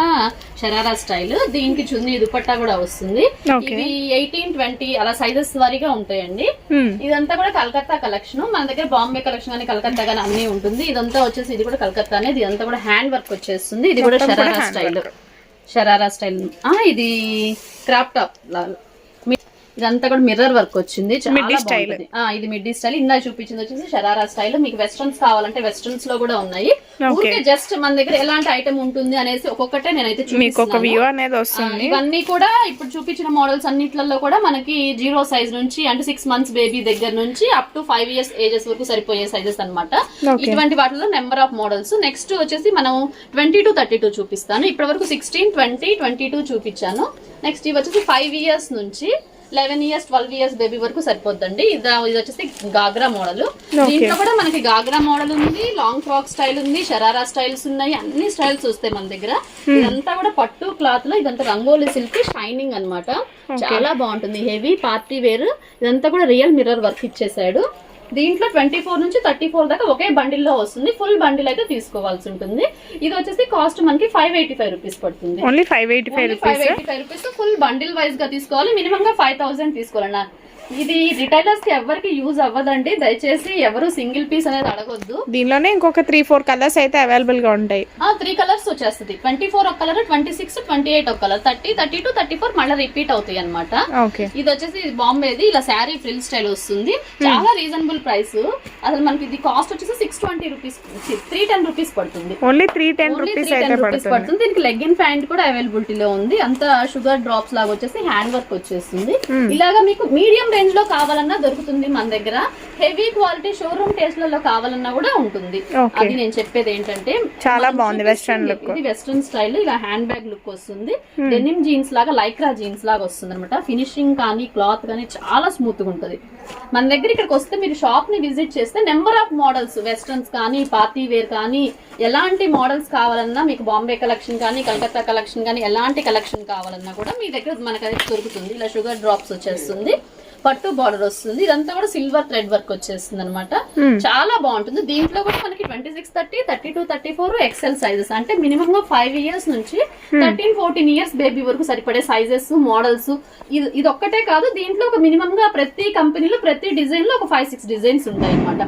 [SPEAKER 2] షరారా స్టైల్ దీనికి చున్నీ దుపట్టా కూడా వస్తుంది. ఇవి ఎయిటీన్ ట్వంటీ అలా సైజెస్ వారీగా ఉంటాయండి.
[SPEAKER 3] Hmm.
[SPEAKER 2] ఇదంతా కూడా కలకత్తా కలెక్షన్ మన దగ్గర బాంబే కలెక్షన్ కానీ కలకత్తా కానీ అన్ని ఉంటుంది. ఇదంతా వచ్చేసి ఇది కూడా కలకత్తానే ఇది అంతా కూడా హ్యాండ్ వర్క్ వచ్చేస్తుంది. ఇది కూడా షరారా స్టైల్ షరారా స్టైల్ ఇది క్రాప్ టాప్ ఇదంతా కూడా మిర్రర్ వర్క్ వచ్చింది. బాగుంటుంది. ఆ ఇది మిడ్డీ స్టైల్ ఇందా చూపించింది వచ్చేసి షరారా స్టైల్ మీకు వెస్ట్రన్స్ కావాలంటే వెస్ట్రన్స్లో కూడా ఉన్నాయి. ఊరికే జస్ట్ మన దగ్గర ఎలాంటి ఐటమ్ ఉంటుంది అనేసి ఒక్కొక్కటే నేనైతే
[SPEAKER 3] మీకు ఒక
[SPEAKER 2] చూపిస్తున్నాను.
[SPEAKER 3] వ్యూ అనేది
[SPEAKER 2] ఆ,
[SPEAKER 3] వస్తుంది
[SPEAKER 2] ఇవన్నీ కూడా ఇప్పుడు చూపించిన మోడల్స్ అన్నిట్లలో కూడా మనకి జీరో సైజ్ నుంచి అంటే సిక్స్ మంత్స్ బేబీ దగ్గర నుంచి up to five years ages వరకు సరిపోయే సైజెస్ అన్నమాట
[SPEAKER 3] Okay.
[SPEAKER 2] ఇటువంటి వాటిలో నెంబర్ ఆఫ్ మోడల్స్ నెక్స్ట్ వచ్చేసి మనం ట్వంటీ టు థర్టీ టూ చూపిస్తాను ఇప్పటి వరకు సిక్స్టీన్ ట్వంటీ ట్వంటీ టూ చూపించాను నెక్స్ట్ ఇవి వచ్చేసి ఫైవ్ ఇయర్స్ నుంచి eleven years twelve years baby వరకు సరిపోద్దండి. ఇది ఇది వచ్చేసి గాగ్రా మోడల్. దీంట్లో కూడా మనకి గాగ్రా మోడల్ ఉంది లాంగ్ ఫ్రాక్ స్టైల్ ఉంది షరారా స్టైల్స్ ఉన్నాయి అన్ని స్టైల్స్ వస్తాయి మన దగ్గర. ఇదంతా కూడా పట్టు క్లాత్లో ఇదంతా రంగోలీ సిల్క్ షైనింగ్ అన్నమాట. చాలా బాగుంటుంది. Heavy party wear. ఇదంతా కూడా రియల్ మిర్రర్ వర్క్ ఇచ్చేసాడు దీంట్లో ట్వంటీ ఫోర్ నుంచి థర్టీ ఫోర్ దాకా ఒకే బండిల్లో వస్తుంది. ఫుల్ బండిల్ అయితే తీసుకోవాల్సి ఉంటుంది. ఇది వచ్చేసి కాస్ట్ మనకి ఫైవ్ ఎయిటీ ఫైవ్ రూపీస్ పడుతుంది.
[SPEAKER 3] Five eighty five rupees?
[SPEAKER 2] Full bundle వైజ్గా తీసుకోవాలి. మినిమం గా ఫైవ్ థౌసండ్ తీసుకోవాలన్నా ఇది రిటైలర్స్కి ఎవరికి యూజ్ అవ్వదండి. దయచేసి ఎవరు సింగిల్ పీస్ అనేది అడగొద్దు.
[SPEAKER 3] దీనిలోనే ఇంకొక త్రీ ఫోర్ కలర్స్ అయితే అవైలబుల్గా ఉంటాయి.
[SPEAKER 2] ఆ త్రీ కలర్స్ వచ్చేస్తుంది. ట్వంటీ ఫోర్ ఒక colour twenty six twenty eight ఒక colour thirty thirty two thirty four మళ్ళీ రిపీట్ అవుతాయి అనమాట
[SPEAKER 3] ఓకే
[SPEAKER 2] ఇది వచ్చేసి ఇది బాంబేది ఇలా శారీ ఫ్రిల్ స్టైల్ వస్తుంది. చాలా రీజనబుల్ ప్రైస్ అసలు మనకి ఇది కాస్ట్ వచ్చేసి six twenty rupees three ten rupees పడుతుంది.
[SPEAKER 3] ఓన్లీ త్రీ టెన్ రూపీస్
[SPEAKER 2] 310
[SPEAKER 3] అయితే
[SPEAKER 2] rupees
[SPEAKER 3] పడుతుంది.
[SPEAKER 2] దీనికి లెగ్గిన్ ప్యాంట్ కూడా అవైలబిలిటీ లో ఉంది. అంత షుగర్ డ్రాప్స్ లాగా వచ్చేసి హ్యాండ్ వర్క్ వచ్చేస్తుంది. ఇలాగా మీకు మీడియం రేంజ్ లో కావాలన్నా దొరుకుతుంది మన దగ్గర. హెవీ క్వాలిటీ షోరూమ్ టేస్ట్లలో కావాలన్నా కూడా ఉంటుంది. అది నేను చెప్పేది ఏంటంటే
[SPEAKER 3] చాలా బాగుంది western look.
[SPEAKER 2] ఇది వెస్ట్రన్ స్టైల్ ఇలా హ్యాండ్ బ్యాగ్ లుక్ వస్తుంది డెనిమ్ జీన్స్ లాగా లైక్రా జీన్స్ లాగా వస్తుంది అనమాట ఫినిషింగ్ కానీ క్లాత్ కానీ చాలా స్మూత్గా ఉంటుంది. మన దగ్గర ఇక్కడికి వస్తే మీరు షాప్ని విజిట్ చేస్తే నెంబర్ ఆఫ్ మోడల్స్ వెస్ట్రన్స్ కానీ పార్టీ వేర్ కానీ ఎలాంటి మోడల్స్ కావాలన్నా మీకు బాంబే కలెక్షన్ కానీ కలకత్తా కలెక్షన్ కానీ ఎలాంటి కలెక్షన్ కావాలన్నా కూడా మీ దగ్గర మనకు అది దొరుకుతుంది. ఇలా షుగర్ డ్రాప్స్ వచ్చేస్తుంది. పట్టు బార్డర్ వస్తుంది. ఇదంతా కూడా సిల్వర్ థ్రెడ్ వర్క్ వచ్చేస్తుంది అనమాట చాలా బాగుంటుంది. దీంట్లో కూడా మనకి twenty six thirty thirty two thirty four XL sizes అంటే మినిమం గా ఫైవ్ ఇయర్స్ నుంచి థర్టీన్ ఫోర్టీన్ ఇయర్స్ బేబీ వరకు సరిపడే సైజెస్ మోడల్స్ ఇది ఇది ఒక్కటే కాదు దీంట్లో ఒక మినిమం గా ప్రతి కంపెనీలో ప్రతి డిజైన్లో ఒక ఫైవ్ సిక్స్ డిజైన్స్ ఉంటాయి అనమాట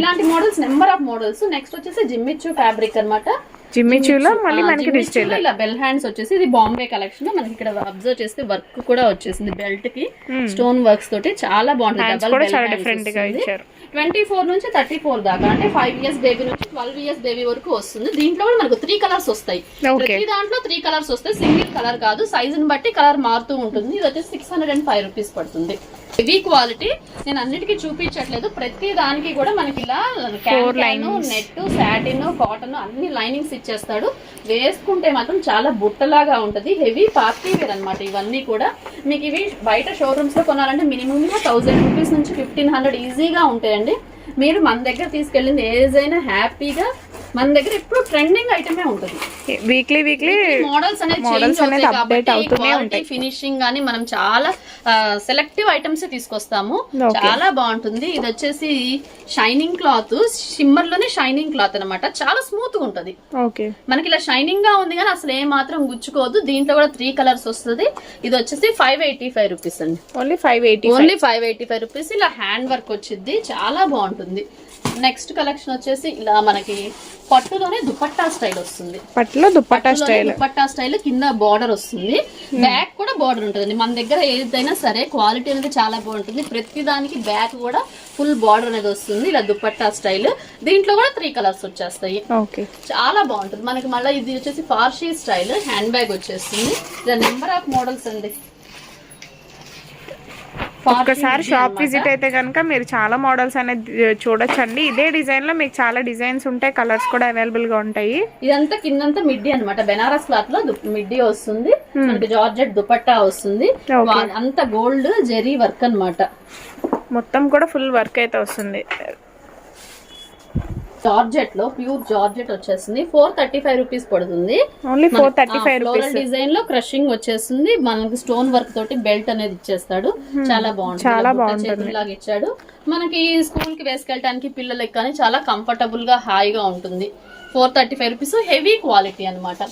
[SPEAKER 2] ఇలాంటి models number of models next వచ్చేసి జిమ్మిచ్చు ఫ్యాబ్రిక్ అన్నమాట.
[SPEAKER 3] జిమ్మిచూలో మళ్ళీ మనకి
[SPEAKER 2] జిమ్మిచూలో
[SPEAKER 3] డిజిటల్
[SPEAKER 2] ఇలా బెల్ హ్యాండ్స్ వచ్చేసి ఇది బాంబే కలెక్షన్ మనకి ఇక్కడ అబ్జర్వ్ చేస్తే వర్క్ కూడా వచ్చేసింది బెల్ట్కి. స్టోన్ వర్క్స్ తోటి చాలా బాగుంటుంది ట్వంటీ ఫోర్ నుంచి థర్టీ ఫోర్ దాకా అంటే ఫైవ్ ఇయర్స్ బేబీ నుంచి ట్వెల్వ్ ఇయర్స్ బేబీ వరకు వస్తుంది. దీంట్లో కూడా మనకు త్రీ కలర్స్ వస్తాయి. ప్రతి దాంట్లో త్రీ కలర్స్ వస్తాయి. సింగిల్ కలర్ కాదు. సైజుని బట్టి కలర్ మారుతూ ఉంటుంది. ఇది వచ్చేసి six hundred and five rupees పడుతుంది. హెవీ క్వాలిటీ నేను అన్నిటికీ చూపించట్లేదు. ప్రతి దానికి కూడా మనకి ఇలా నెట్ సాటిన్ కాటన్ అన్ని లైనింగ్స్ ఇచ్చేస్తాడు. వేసుకుంటే మాత్రం చాలా బుట్టలాగా ఉంటది. హెవీ పార్టీ వేర్ అన్నమాట ఇవన్నీ కూడా. మీకు ఇవి బయట షోరూమ్స్లో కొనాలంటే మినిమం థౌసండ్ రూపీస్ నుంచి ఫిఫ్టీన్ హండ్రెడ్ ఈజీగా ఉంటాయండి. మీరు మన దగ్గర తీసుకెళ్ళింది ఏదైనా హ్యాపీగా మన దగ్గర ఎప్పుడు ట్రెండింగ్ ఐటమే ఉంటుంది.
[SPEAKER 3] వీక్లీ వీక్లీ
[SPEAKER 2] మోడల్స్ అనేది చేంజ్
[SPEAKER 3] అనేది
[SPEAKER 2] కాబట్టి
[SPEAKER 3] అవుతూనే ఉంటాయి.
[SPEAKER 2] ఫినిషింగ్ గానీ మనం చాలా సెలెక్టివ్ ఐటమ్స్ తీసుకొస్తాము. చాలా బాగుంటుంది. ఇది వచ్చేసి షైనింగ్ క్లాత్ షిమ్మర్లోనే షైనింగ్ క్లాత్ అన్నమాట. చాలా స్మూత్గా ఉంటది.
[SPEAKER 3] ఓకే
[SPEAKER 2] మనకి ఇలా షైనింగ్గా ఉంది కానీ అసలు ఏ మాత్రం గుచ్చుకోవద్దు దీంట్లో కూడా త్రీ కలర్స్ వస్తుంది. ఇది వచ్చేసి ఫైవ్ ఎయిటీ ఫైవ్ రూపీస్ అండి.
[SPEAKER 3] Only five eighty
[SPEAKER 2] only five eighty five rupees ఇలా హ్యాండ్ వర్క్ వచ్చింది చాలా బాగుంటుంది. నెక్స్ట్ కలెక్షన్ వచ్చేసి ఇలా మనకి పట్టులోనే దుపట్టా స్టైల్ వస్తుంది.
[SPEAKER 3] పట్టులో దుప్పట్టా
[SPEAKER 2] పట్టులోనే
[SPEAKER 3] స్టైల్.
[SPEAKER 2] దుపట్టా స్టైల్ కింద బార్డర్ వస్తుంది. బ్యాక్ కూడా బార్డర్ ఉంటుంది మన దగ్గర ఏదైనా సరే క్వాలిటీ అనేది చాలా బాగుంటుంది. ప్రతి దానికి బ్యాక్ కూడా ఫుల్ బార్డర్ అనేది వస్తుంది. ఇలా దుపట్టా స్టైల్. దీంట్లో కూడా త్రీ కలర్స్ వచ్చేస్తాయి. చాలా బాగుంటుంది. మనకి మళ్ళీ ఇది వచ్చేసి ఫార్షీ స్టైల్. హ్యాండ్ బ్యాగ్ వచ్చేస్తుంది. ఇలా నెంబర్ ఆఫ్ మోడల్స్ అండి.
[SPEAKER 3] ఒక్కసారి షాప్ విజిట్ అయితే కనుక మీరు చాలా మోడల్స్ అనేది చూడొచ్చండి. ఇదే డిజైన్లో మీకు చాలా డిజైన్స్ ఉంటాయి కలర్స్ కూడా అవైలబుల్గా ఉంటాయి.
[SPEAKER 2] ఇదంతా కిందంతా మిడ్డీ అన్నమాట. బెనారస్ క్లాత్లో మిడ్డీ వస్తుంది. మనకి జార్జెట్ దుపట్టా వస్తుంది. అంతా గోల్డ్ జెరీ వర్క్ అన్నమాట.
[SPEAKER 3] మొత్తం కూడా ఫుల్ వర్క్ అయితే వస్తుంది.
[SPEAKER 2] జార్జెట్లో ప్యూర్ జార్జెట్ వచ్చేస్తుంది. ఫోర్ థర్టీ ఫైవ్ రూపీస్ పడుతుంది.
[SPEAKER 3] Only four thirty five rupees.
[SPEAKER 2] డిజైన్లో క్రషింగ్ వచ్చేస్తుంది. మనకి స్టోన్ వర్క్ తోటి బెల్ట్ అనేది ఇచ్చేస్తాడు. చాలా బాగుంటుంది.
[SPEAKER 3] చాలా బాగుంటుంది.
[SPEAKER 2] చేతుల్లాగా ఇచ్చాడు. మనకి స్కూల్కి వేసుకెళ్ళడానికి పిల్లలకి కానీ చాలా కంఫర్టబుల్గా హాయిగా ఉంటుంది. Four thirty five rupees. Heavy quality అన్నమాట.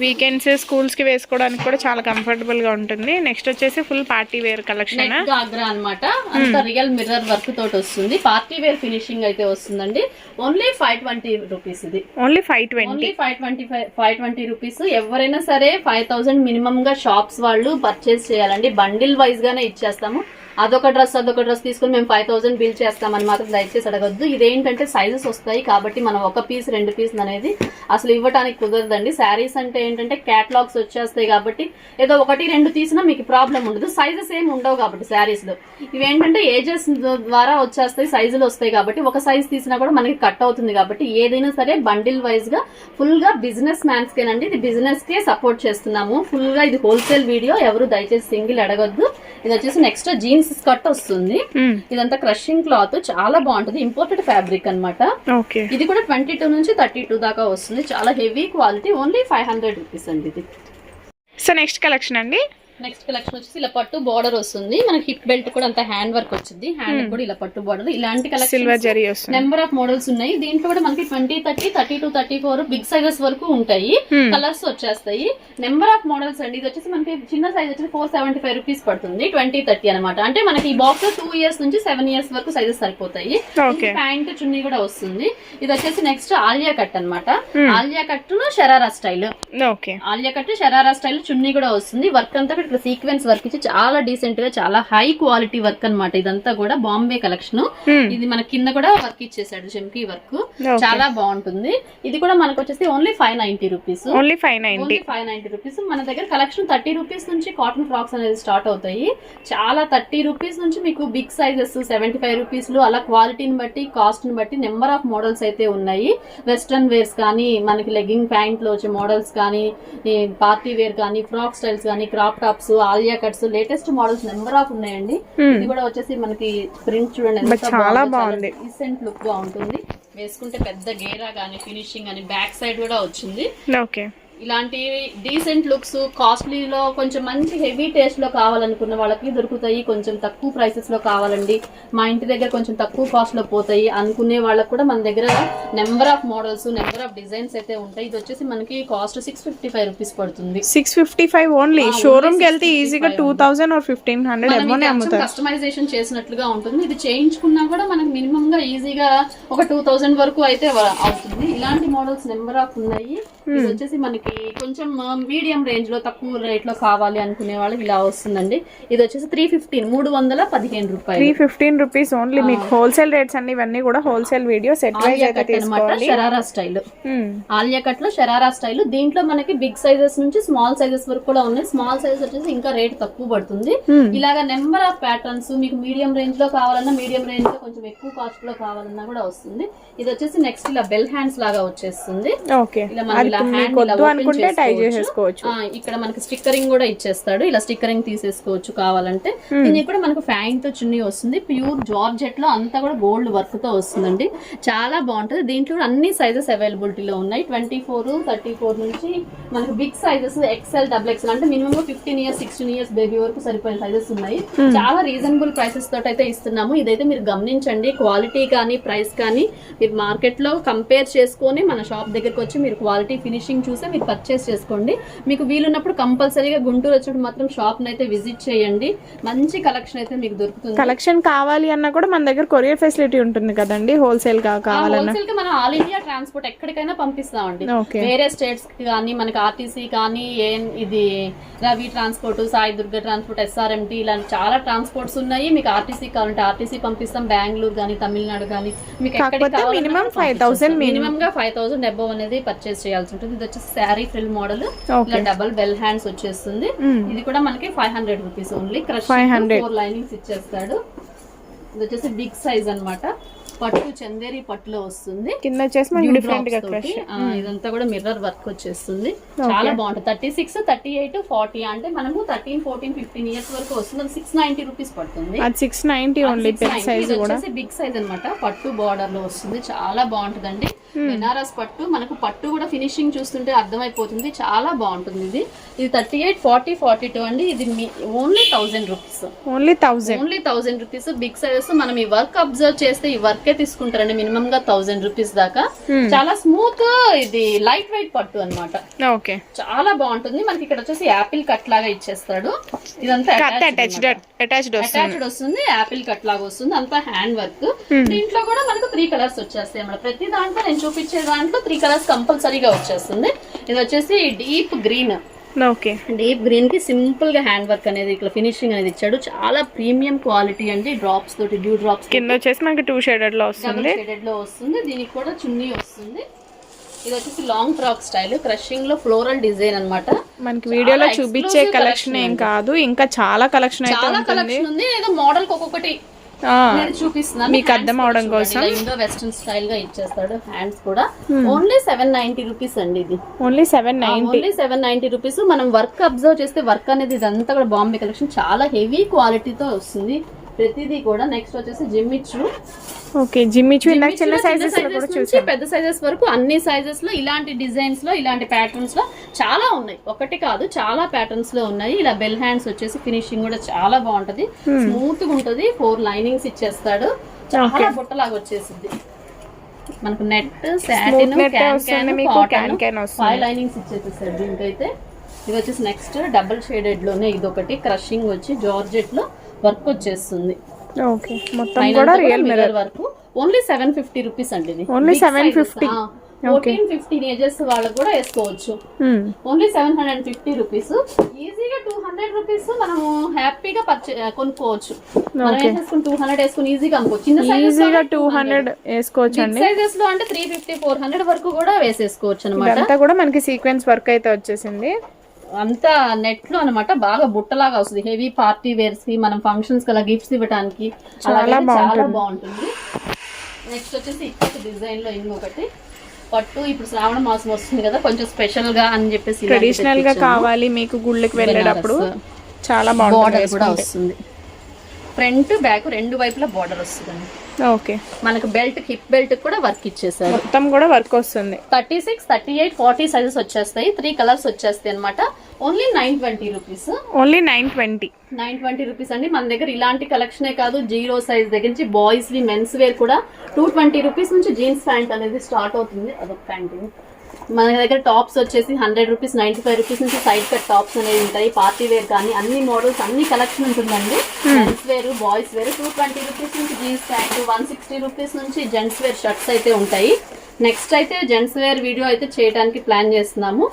[SPEAKER 3] వీకెండ్స్ స్కూల్స్కి వేసుకోవడానికి కూడా చాలా కంఫర్టబుల్గా ఉంటుంది. నెక్స్ట్ వచ్చేసి full party wear collection
[SPEAKER 2] ghagra అన్నమాట. అంత రియల్ మిర్రర్ వర్క్ తోటి వస్తుంది. పార్టీ వేర్ ఫినిషింగ్ అయితే వస్తుందండి. ఓన్లీ ఫైవ్ ట్వంటీ రూపీస్ ఇది.
[SPEAKER 3] Only five twenty.
[SPEAKER 2] Five twenty five five twenty rupees. ఎవరైనా సరే ఫైవ్ థౌసండ్ మినిమం గా షాప్స్ వాళ్ళు పర్చేస్ చేయాలండి. బండిల్ వైజ్ గానే ఇచ్చేస్తాము. అదొక డ్రెస్ అదొక డ్రెస్ తీసుకుని మేము ఫైవ్ థౌసండ్ బిల్ చేస్తామని మాత్రం దయచేసి అడగద్దు. ఇదేంటంటే సైజెస్ వస్తాయి కాబట్టి మనం ఒక పీస్ రెండు పీస్ అనేది అసలు ఇవ్వటానికి కుదరదండి. శారీస్ అంటే ఏంటంటే క్యాటలాగ్స్ వచ్చేస్తాయి కాబట్టి ఏదో ఒకటి రెండు తీసినా మీకు ప్రాబ్లం ఉండదు. సైజెస్ ఏమి ఉండవు కాబట్టి శారీస్లో. ఇవేంటంటే ఏజెస్ ద్వారా వచ్చేస్తాయి సైజులు వస్తాయి కాబట్టి ఒక సైజ్ తీసినా కూడా మనకి కట్ అవుతుంది కాబట్టి ఏదైనా సరే బండిల్ వైజ్గా ఫుల్గా బిజినెస్ మ్యాన్స్ కేనండి ఇది బిజినెస్ కే సపోర్ట్ చేస్తున్నాము. ఫుల్గా ఇది హోల్సేల్ వీడియో ఎవరు దయచేసి సింగిల్ అడగద్దు. ఇది వచ్చేసి నెక్స్ట్ జీన్స్ స్కర్ట్ వస్తుంది. ఇదంతా క్రషింగ్ క్లాత్. చాలా బాగుంటుంది. ఇంపోర్టెడ్ ఫ్యాబ్రిక్ అన్నమాట.
[SPEAKER 3] ఓకే.
[SPEAKER 2] ఇది కూడా ట్వంటీ టూ నుంచి థర్టీ టూ దాకా వస్తుంది. చాలా heavy quality. Only five hundred rupees అండి ఇది.
[SPEAKER 3] సో నెక్స్ట్ కలెక్షన్ అండి.
[SPEAKER 2] నెక్స్ట్ కలెక్షన్ వచ్చేసి ఇలా పట్టు బార్డర్ వస్తుంది. మనకి హిప్ బెల్ట్ కూడా అంత హ్యాండ్ వర్క్ వచ్చింది. హ్యాండ్ కూడా ఇలా పట్టు బార్డర్ ఇలాంటి కలెక్షన్ నెంబర్ ఆఫ్ మోడల్స్ ఉన్నాయి. దీంట్లో కూడా మనకి twenty thirty thirty two thirty four big sizes వరకు ఉంటాయి.
[SPEAKER 3] Hmm.
[SPEAKER 2] కలర్స్ వచ్చేస్తాయి. నెంబర్ ఆఫ్ మోడల్స్ అండి. ఇది వచ్చేసి మనకి చిన్న సైజ్ వచ్చేసి ఫోర్ సెవెంటీ ఫైవ్ రూపీస్ పడుతుంది. ట్వంటీ థర్టీ అనమాట అంటే మనకి ఈ బాక్స్లో టూ ఇయర్స్ నుంచి సెవెన్ ఇయర్స్ వరకు సైజెస్ సరిపోతాయి. ప్యాంట్ చున్నీ కూడా వస్తుంది. ఇది వచ్చేసి నెక్స్ట్ ఆలియా కట్ అన్నమాట. Alia cut sharara style. Alia cut sharara style చున్నీ కూడా వస్తుంది. వర్క్ అంతా ఇక్కడ సీక్వెన్స్ వర్క్ ఇచ్చి చాలా డీసెంట్గా చాలా హై క్వాలిటీ వర్క్ అన్నమాట. ఇదంతా కూడా బాంబే కలెక్షన్ ఇది మన కింద కూడా వర్క్ ఇచ్చేసాడు చెంకీ వర్క్ చాలా బాగుంటుంది. ఇది కూడా మనకు వచ్చేసి only five ninety rupees
[SPEAKER 3] only five ninety
[SPEAKER 2] five ninety rupees మన దగ్గర కలెక్షన్ థర్టీ రూపీస్ నుంచి కాటన్ ఫ్రాక్స్ అనేది స్టార్ట్ అవుతాయి. చాలా థర్టీ రూపీస్ నుంచి మీకు బిగ్ సైజెస్ సెవెంటీ ఫైవ్ రూపీస్లో అలా క్వాలిటీని బట్టి కాస్ట్ని బట్టి నెంబర్ ఆఫ్ మోడల్స్ అయితే ఉన్నాయి. వెస్ట్రన్ వేర్స్ కానీ మనకి లెగ్గింగ్ ప్యాంట్లో వచ్చే మోడల్స్ కానీ పార్టీ వేర్ కానీ ఫ్రాక్ స్టైల్స్ కానీ crop tops Alia cuts latest models number of ఉన్నాయండి ఇది కూడా వచ్చేసి మనకి ప్రింట్ చూడండి ఎంత
[SPEAKER 3] Hmm. చాలా బాగుంది.
[SPEAKER 2] డీసెంట్ లుక్గా ఉంటుంది వేసుకుంటే పెద్ద గేరా గానీ ఫినిషింగ్ అని బ్యాక్ సైడ్ కూడా వచ్చింది
[SPEAKER 3] ఓకే
[SPEAKER 2] ఇలాంటి డీసెంట్ లుక్స్ కాస్ట్లీలో కొంచెం మంచి హెవీ టేస్ట్లో కావాలనుకున్న వాళ్ళకి దొరుకుతాయి. కొంచెం తక్కువ ప్రైసెస్లో కావాలండి. మా ఇంటి దగ్గర కొంచెం తక్కువ కాస్ట్లో పోతాయి. అనుకునే వాళ్ళకి కూడా మన దగ్గర number of models number of designs అయితే ఉంటాయి. ఇది వచ్చేసి మనకి cost six fifty five rupees పడుతుంది.
[SPEAKER 3] సిక్స్ ఫిఫ్టీ ఫైవ్ ఓన్లీ షోరూమ్కి వెళ్తే ఈజీగా two thousand or fifteen hundred
[SPEAKER 2] customization చేసినట్లుగా ఉంటుంది. ఇది చేయించుకున్నా కూడా మనకి మినిమం గా ఈజీగా ఒక టూ థౌసండ్ వరకు అయితే అవుతుంది. ఇలాంటి మోడల్స్ నెంబర్ ఆఫ్ ఉన్నాయి. ఇది వచ్చేసి మనకి కొంచెం మీడియం రేంజ్లో తక్కువ రేట్లో కావాలి అనుకునే వాళ్ళకి ఇలా వస్తుందండి. ఇది వచ్చేసి త్రీ ఫిఫ్టీన్ మూడు వందల పదిహేను
[SPEAKER 3] త్రీ
[SPEAKER 2] రూపాయలు
[SPEAKER 3] ఫిఫ్టీన్ రూపీస్ ఓన్లీ మీకు హోల్సేల్ రేట్స్ అన్ని ఇవన్నీ కూడా హోల్సేల్ వీడియో సెట్
[SPEAKER 2] అనమాట షరారా స్టైల్. ఆలియా కట్లో షరారా స్టైల్. దీంట్లో మనకి బిగ్ సైజెస్ నుంచి స్మాల్ సైజెస్ వరకు కూడా ఉన్నాయి. స్మాల్ సైజెస్ వచ్చేసి ఇంకా రేట్ తక్కువ పడుతుంది. ఇలాగా నెంబర్ ఆఫ్ ప్యాటర్న్స్ మీకు మీడియం రేంజ్లో కావాలన్నా మీడియం రేంజ్లో కొంచెం ఎక్కువ కాస్ట్లో కావాలన్నా కూడా వస్తుంది. ఇది వచ్చేసి నెక్స్ట్ ఇలా బెల్ హ్యాండ్స్ లాగా వచ్చేస్తుంది.
[SPEAKER 3] ఓకే.
[SPEAKER 2] ఇలా మనం ఇలా హ్యాండ్
[SPEAKER 3] అనుకుంటే టై
[SPEAKER 2] చేసుకోవచ్చు.
[SPEAKER 3] చేసేసుకోవచ్చు.
[SPEAKER 2] ఇక్కడ మనకి స్టిక్కరింగ్ కూడా ఇచ్చేస్తాడు. ఇలా స్టిక్కరింగ్ తీసేసుకోవచ్చు కావాలంటే. దీనికి కూడా మనకు ఫ్యాంట్ చున్నీ వస్తుంది. ప్యూర్ జార్జెట్లో అంతా కూడా గోల్డ్ వర్క్తో వస్తుందండి. చాలా బాగుంటుంది. దీంట్లో కూడా అన్ని సైజెస్ అవైలబిలిటీలో ఉన్నాయి. ట్వంటీ ఫోర్ థర్టీ ఫోర్ నుంచి మనకు big sizes XL double XL అంటే minimum fifteen years sixteen years baby వరకు సరిపోయిన సైజెస్ ఉన్నాయి. చాలా రీజనబుల్ ప్రైసెస్ తోటి అయితే ఇస్తున్నాము. ఇదైతే మీరు గమనించండి. క్వాలిటీ కానీ ప్రైస్ కానీ మీరు మార్కెట్లో కంపేర్ చేసుకొని మన షాప్ దగ్గరకు వచ్చి మీరు క్వాలిటీ ఫినిషింగ్ చూసి మీరు పర్చేస్ చేసుకోండి. మీకు వీలున్నప్పుడు కంపల్సరీగా గుంటూరు వచ్చినప్పుడు మాత్రం షాప్ అయితే విజిట్ చేయండి. మంచి కలెక్షన్ అయితే మీకు దొరుకుతుంది.
[SPEAKER 3] కలెక్షన్ కావాలి అన్నా కూడా మన దగ్గర కొరియర్ ఫెసిలిటీ ఉంటుంది కదండి హోల్సేల్గా కావాలన్నా.
[SPEAKER 2] హోల్సేల్గా మనం ఆల్ ఇండియా ట్రాన్స్పోర్ట్ ఎక్కడికైనా పంపిస్తామండి. వేరే స్టేట్స్కి కానీ మనకి ఆర్టీసీ కానీ ఏం ఇది Ravi transport Sai Durga transport SRMT ఇలాంటి చాలా ట్రాన్స్పోర్ట్స్ ఉన్నాయి. మీకు ఆర్టీసీ కావాలంటే ఆర్టీసీ పంపిస్తాం. బెంగళూరు కానీ తమిళనాడు కానీ మీకు
[SPEAKER 3] కాకపోతే minimum 5,000
[SPEAKER 2] మినిమం గా ఫైవ్ థౌసండ్ అబౌవ్ అనేది పర్చేస్ చేయాల్సి ఉంటుంది. ఇది వచ్చేసి శారీ ఫ్రిల్ మోడల్ ఇలా డబల్ బెల్ హ్యాండ్స్ వచ్చేస్తుంది. ఇది కూడా మనకి five hundred rupees only crush
[SPEAKER 3] 500.
[SPEAKER 2] Four linings ఇచ్చేస్తాడు. ఇది వచ్చేసి బిగ్ సైజ్ అన్నమాట. పట్టు చందేరి పట్టులో వస్తుంది.
[SPEAKER 3] కింద వచ్చేసి మనకి
[SPEAKER 2] డిఫరెంట్గా
[SPEAKER 3] క్రష్
[SPEAKER 2] ఆ, ఇదంతా కూడా మిర్రర్ వర్క్ వచ్చేస్తుంది. చాలా బాగుంటుంది. Thirty six thirty eight forty అంటే మనము థర్టీన్ ఫోర్టీన్ ఫిఫ్టీన్ ఇయర్స్ వరకు వస్తుంది. సిక్స్ నైన్టీ రూపీస్ పడుతుంది.
[SPEAKER 3] అది సిక్స్ నైన్టీ ఓన్లీ పెద్ద సైజ్ కూడా.
[SPEAKER 2] బిగ్ సైజ్ అన్నమాట. పట్టు బార్డర్లో వస్తుంది. చాలా బాగుంటుందండి. బెనారస్ పట్టు మనకు పట్టు కూడా ఫినిషింగ్ చూస్తుంటే అర్థమైపోతుంది. చాలా బాగుంటుంది ఇది. ఇది thirty eight forty forty two అండి. ఇది only thousand rupees
[SPEAKER 3] only thousand
[SPEAKER 2] only thousand rupees big sizes మనం ఈ వర్క్ అబ్జర్వ్ చేస్తే ఈ వర్కే తీసుకుంటారండి. మినిమం గా థౌసండ్ రూపీస్ దాకా. చాలా స్మూత్ ఇది లైట్ వెయిట్ పట్టు అన్నమాట.
[SPEAKER 3] ఓకే.
[SPEAKER 2] చాలా బాగుంటుంది. మనకి ఇక్కడ వచ్చేసి యాపిల్ కట్ లాగా ఇచ్చేస్తాడు. ఇదంతా
[SPEAKER 3] అటాచ్డ్ వస్తుంది.
[SPEAKER 2] అటాచ్డ్ వస్తుంది. యాపిల్ కట్ లాగా వస్తుంది. అంతా హ్యాండ్ వర్క్. దీంట్లో కూడా మనకు త్రీ కలర్స్ వచ్చేస్తాయి అన్నమాట. ప్రతి దాంట్లో నేను చూపించే దాంట్లో త్రీ కలర్స్ కంపల్సరీగా వచ్చేస్తుంది. ఇది వచ్చేసి డీప్ గ్రీన్.
[SPEAKER 3] ఓకే
[SPEAKER 2] డీప్ గ్రీన్కి సింపుల్గా హ్యాండ్ వర్క్ అనేది ఇట్లా ఫినిషింగ్ అనేది ఇచ్చాడు. చాలా ప్రీమియం క్వాలిటీ అండి డ్రాప్స్ తోటి డ్యూ డ్రాప్స్
[SPEAKER 3] కింద వచ్చేసి మనకి టూ షేడెడ్లో వస్తుంది.
[SPEAKER 2] వస్తుంది. దీనికి కూడా చున్నీ వస్తుంది. ఇది వచ్చేసి లాంగ్ ఫ్రాక్ స్టైల్ క్రషింగ్లో ఫ్లోరల్ డిజైన్ అన్నమాట.
[SPEAKER 3] మనకి వీడియోలో చూపించే కలెక్షన్ ఏం కాదు. ఇంకా చాలా కలెక్షన్ అయితే
[SPEAKER 2] చాలా కలెక్షన్ ఉంది. ఏదో మోడల్ ఒక్కొక్కటి చూపిస్తున్నాను
[SPEAKER 3] మీకు అర్థం అవడం కోసం.
[SPEAKER 2] ఇండో వెస్టర్న్ స్టైల్గా ఇచ్చేస్తాడు. హ్యాండ్స్ కూడా. ఓన్లీ సెవెన్ నైన్టీ రూపీస్ అండి ఇది.
[SPEAKER 3] Only seven
[SPEAKER 2] only seven ninety rupees మనం వర్క్ అబ్జర్వ్ చేస్తే వర్క్ అనేది ఇదంతా కూడా బాంబే కలెక్షన్ చాలా హెవీ క్వాలిటీతో వస్తుంది. ప్రతిదీ కూడా నెక్స్ట్ వచ్చేసి జిమ్మిచ్చు
[SPEAKER 3] ఓకే జిమ్మిచు ఇందాక చిన్న సైజెస్లో కూడా చూసాం.
[SPEAKER 2] పెద్ద సైజెస్ వరకు అన్ని సైజెస్లో ఇలాంటి డిజైన్స్లో ఇలాంటి ప్యాటర్న్స్లో చాలా ఉన్నాయి. ఒకటి కాదు చాలా ప్యాటర్న్స్లో ఉన్నాయి. ఇలా బెల్ హ్యాండ్స్ వచ్చేసి ఫినిషింగ్ కూడా చాలా బాగుంటది. స్మూత్గా ఉంటది. ఫోర్ లైనింగ్స్ ఇచ్చేస్తాడు. చాలా బుట్టలాగా వచ్చేసింది మనకు నెట్ సాటిన్
[SPEAKER 3] can వస్తుంది.
[SPEAKER 2] ఫైవ్ లైనింగ్స్ ఇచ్చేసేసాడు. దీనికైతే ఇది వచ్చేసి నెక్స్ట్ డబుల్ షేడెడ్లోనే ఇది ఒకటి క్రషింగ్ వచ్చి జార్జెట్లో వర్క్ వచ్చేస్తుంది.
[SPEAKER 3] ఓకే. మొత్తం కూడా రియల్ మిర్రర్
[SPEAKER 2] వరకు. ఓన్లీ సెవెన్ ఫిఫ్టీ రూపీస్ అండి ఇది.
[SPEAKER 3] Only 750.
[SPEAKER 2] ఫోర్టీన్ ఫిఫ్టీన్ ఏజెస్ వాళ్ళకు కూడా వేసుకోవచ్చు. Only seven hundred and fifty rupees ఈజీగా టూ హండ్రెడ్ రూపీస్ మనము హ్యాపీగా పర్చే కొనుక్కోవచ్చు. మనం వేసేసుకుని టూ హండ్రెడ్ వేసుకుని ఈజీగా అమ్ముకోవచ్చు చిన్న
[SPEAKER 3] ఈజీగా టూ హండ్రెడ్ వేసుకోవచ్చు అండి.
[SPEAKER 2] సైజెస్లో అంటే త్రీ ఫిఫ్టీ ఫోర్ హండ్రెడ్ వరకు కూడా వేసేసుకోవచ్చు అనమాట
[SPEAKER 3] కూడా మనకి సీక్వెన్స్ వర్క్ అయితే వచ్చేసింది.
[SPEAKER 2] అంతా నెట్లో అనమాట బాగా బుట్టలాగా వస్తుంది. హెవీ పార్టీ వేర్స్కి మనం ఫంక్షన్స్కి అలా గిఫ్ట్స్ ఇవ్వడానికి అలాగే చాలా బాగుంటుంది. నెక్స్ట్ వచ్చేసి ఇక్కడ డిజైన్లో ఇంకొకటి. పట్టు ఇప్పుడు శ్రావణ మాసం వస్తుంది కదా కొంచెం స్పెషల్గా అని చెప్పేసి ట్రెడిషనల్గా.
[SPEAKER 3] కావాలి మీకు గుళ్ళకి వెళ్ళేటప్పుడు. చాలా బాగుంటుంది
[SPEAKER 2] కూడా వస్తుంది. ఫ్రంట్ బ్యాక్ రెండు వైపులా బార్డర్ వస్తుందండి.
[SPEAKER 3] ఓకే
[SPEAKER 2] మనకు బెల్ట్ హిప్ బెల్ట్ కూడా వర్క్ ఇచ్చేసారు
[SPEAKER 3] మొత్తం కూడా వర్క్ వస్తుంది.
[SPEAKER 2] Thirty six thirty eight forty sizes వచ్చేస్తాయి. త్రీ కలర్స్ వచ్చేస్తాయి అనమాట only nine twenty rupees.
[SPEAKER 3] Only nine twenty
[SPEAKER 2] nine twenty rupees అండి. మన దగ్గర ఇలాంటి కలెక్షనే కాదు. జీరో సైజ్ దగ్గర నుంచి బాయ్స్ వి మెన్స్ వేర్ కూడా టూ ట్వంటీ రూపీస్ నుంచి జీన్స్ ప్యాంట్ అనేది స్టార్ట్ అవుతుంది. అదొక ప్యాంట్ మన దగ్గర టాప్స్ వచ్చేసి hundred rupees ninety five rupees నుంచి సైడ్ కట్ టాప్స్ అనేవి ఉంటాయి. పార్టీ వేర్ కానీ అన్ని మోడల్స్ అన్ని కలెక్షన్ ఉంటుందండి. Men's wear boys wear two twenty rupees నుంచి jeans pant one sixty rupees నుంచి జెంట్స్ వేర్ షర్ట్స్ అయితే ఉంటాయి. నెక్స్ట్ అయితే జెంట్స్ వేర్ వీడియో అయితే చేయడానికి ప్లాన్ చేస్తున్నాము.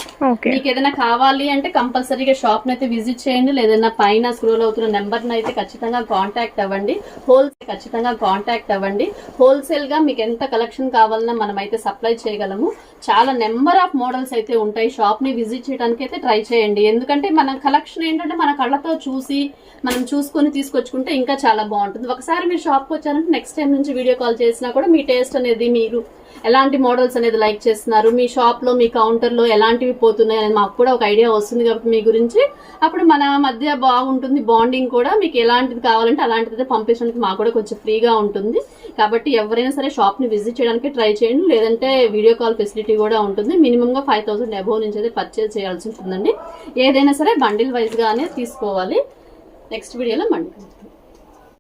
[SPEAKER 2] మీకు ఏదైనా కావాలి అంటే కంపల్సరీగా షాప్ అయితే విజిట్ చేయండి. లేదన్నా పైన స్క్రోల్ అవుతున్న నెంబర్ అయితే ఖచ్చితంగా కాంటాక్ట్ అవ్వండి. హోల్సేల్ ఖచ్చితంగా కాంటాక్ట్ అవ్వండి. హోల్సేల్గా మీకు ఎంత కలెక్షన్ కావాలన్నా మనం అయితే సప్లై చేయగలము. చాలా నెంబర్ ఆఫ్ మోడల్స్ అయితే ఉంటాయి. షాప్ని విజిట్ చేయడానికి అయితే ట్రై చేయండి. ఎందుకంటే మన కలెక్షన్ ఏంటంటే మన కళ్ళతో చూసి మనం చూసుకొని తీసుకొచ్చుకుంటే ఇంకా చాలా బాగుంటుంది. ఒకసారి మీరు షాప్కి వచ్చారంటే నెక్స్ట్ టైం నుంచి వీడియో కాల్ చేసినా కూడా మీ టేస్ట్ అనేది మీరు ఎలాంటి మోడల్స్ అనేది లైక్ చేస్తున్నారు? మీ షాప్లో మీ కౌంటర్లో ఎలాంటివి పోతున్నాయి అనేది మాకు కూడా ఒక ఐడియా వస్తుంది కాబట్టి మీ గురించి. అప్పుడు మన మధ్య బాగుంటుంది బాండింగ్ కూడా. మీకు ఎలాంటిది కావాలంటే అలాంటిది పంపించడానికి మాకు కూడా కొంచెం ఫ్రీగా ఉంటుంది. కాబట్టి ఎవరైనా సరే షాప్ని విజిట్ చేయడానికి ట్రై చేయండి. లేదంటే వీడియో కాల్ ఫెసిలిటీ కూడా ఉంటుంది. మినిమంగా ఫైవ్ థౌసండ్ అబోవ్ నుంచి అయితే పర్చేజ్ చేయాల్సి ఉంటుందండి. ఏదైనా సరే బండిల్ వైజ్గానే తీసుకోవాలి. నెక్స్ట్ వీడియోలో మండి